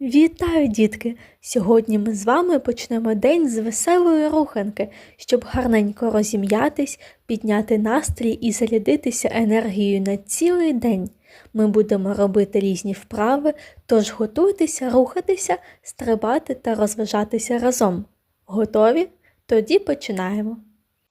Вітаю, дітки! Сьогодні ми з вами почнемо день з веселої руханки, щоб гарненько розім'ятись, підняти настрій і зарядитися енергією на цілий день. Ми будемо робити різні вправи, тож готуйтеся рухатися, стрибати та розважатися разом. Готові? Тоді починаємо.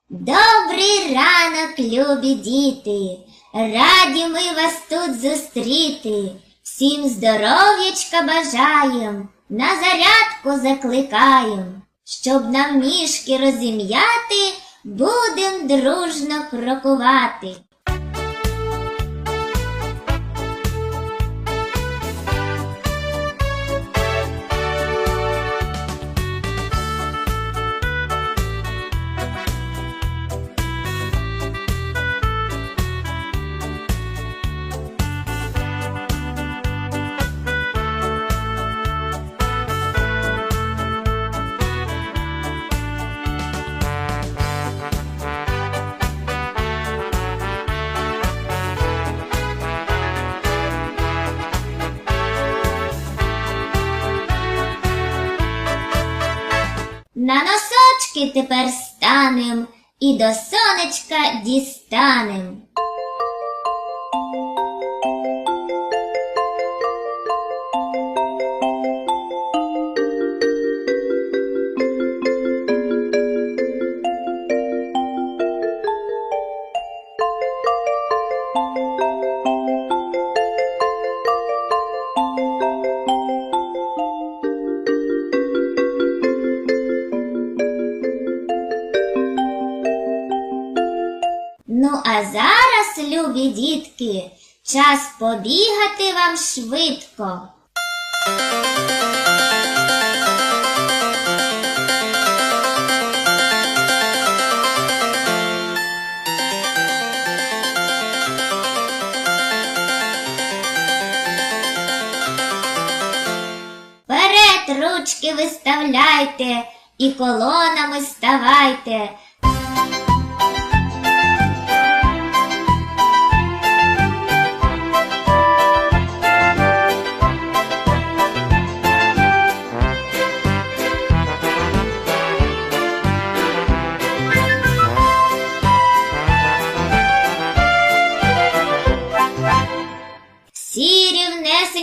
Добрий ранок, любі діти! Раді ми вас тут зустріти. Всім здоров'ячка бажаєм, на зарядку закликаєм. Щоб нам ніжки розім'яти, будем дружно крокувати. На носочки тепер станем і до сонечка дістанем. Ну а зараз, любі дітки, час побігати вам швидко. Вперед ручки виставляйте і колонами ставайте.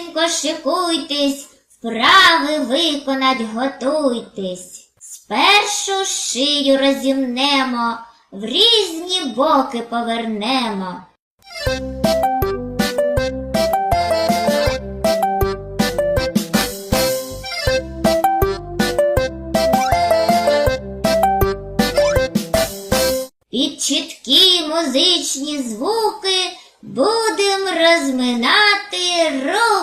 Рівнесенько шикуйтесь, вправи виконать готуйтесь. Спершу шию розімнемо, в різні боки повернемо. Під чіткі музичні звуки будем розминати руки.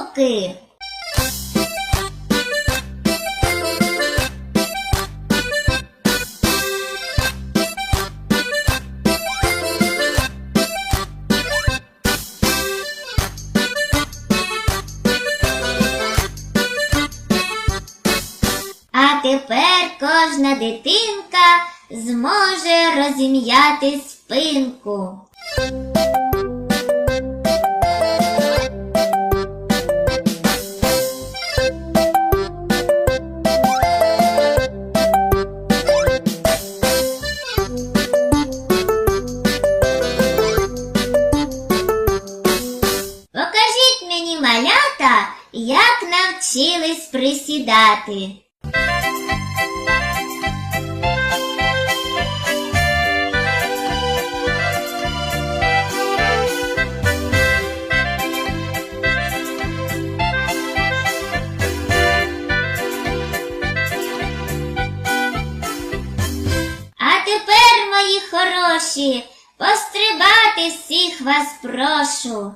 А тепер кожна дитинка зможе розім'яти спинку. Як навчились присідати. Хороші, пострибати всіх вас прошу.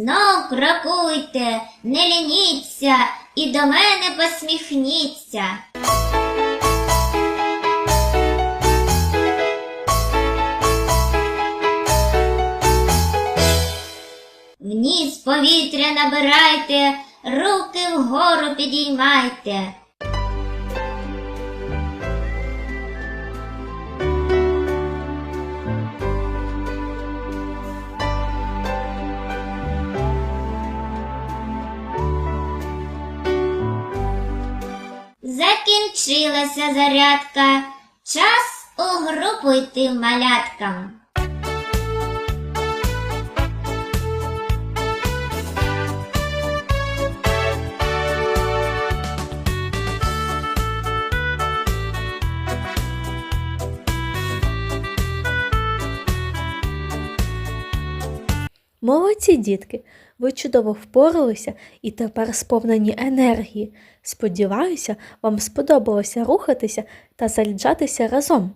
Знов крокуйте, не лініться і до мене посміхніться. Вніс повітря набирайте, руки вгору підіймайте. Закінчилася зарядка. Час у групу йти маляткам. Молодці дітки, ви чудово впоралися і тепер сповнені енергії. Сподіваюся, вам сподобалося рухатися та заряджатися разом.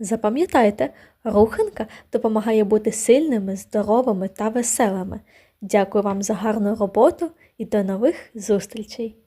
Запам'ятайте, руханка допомагає бути сильними, здоровими та веселими. Дякую вам за гарну роботу і до нових зустрічей!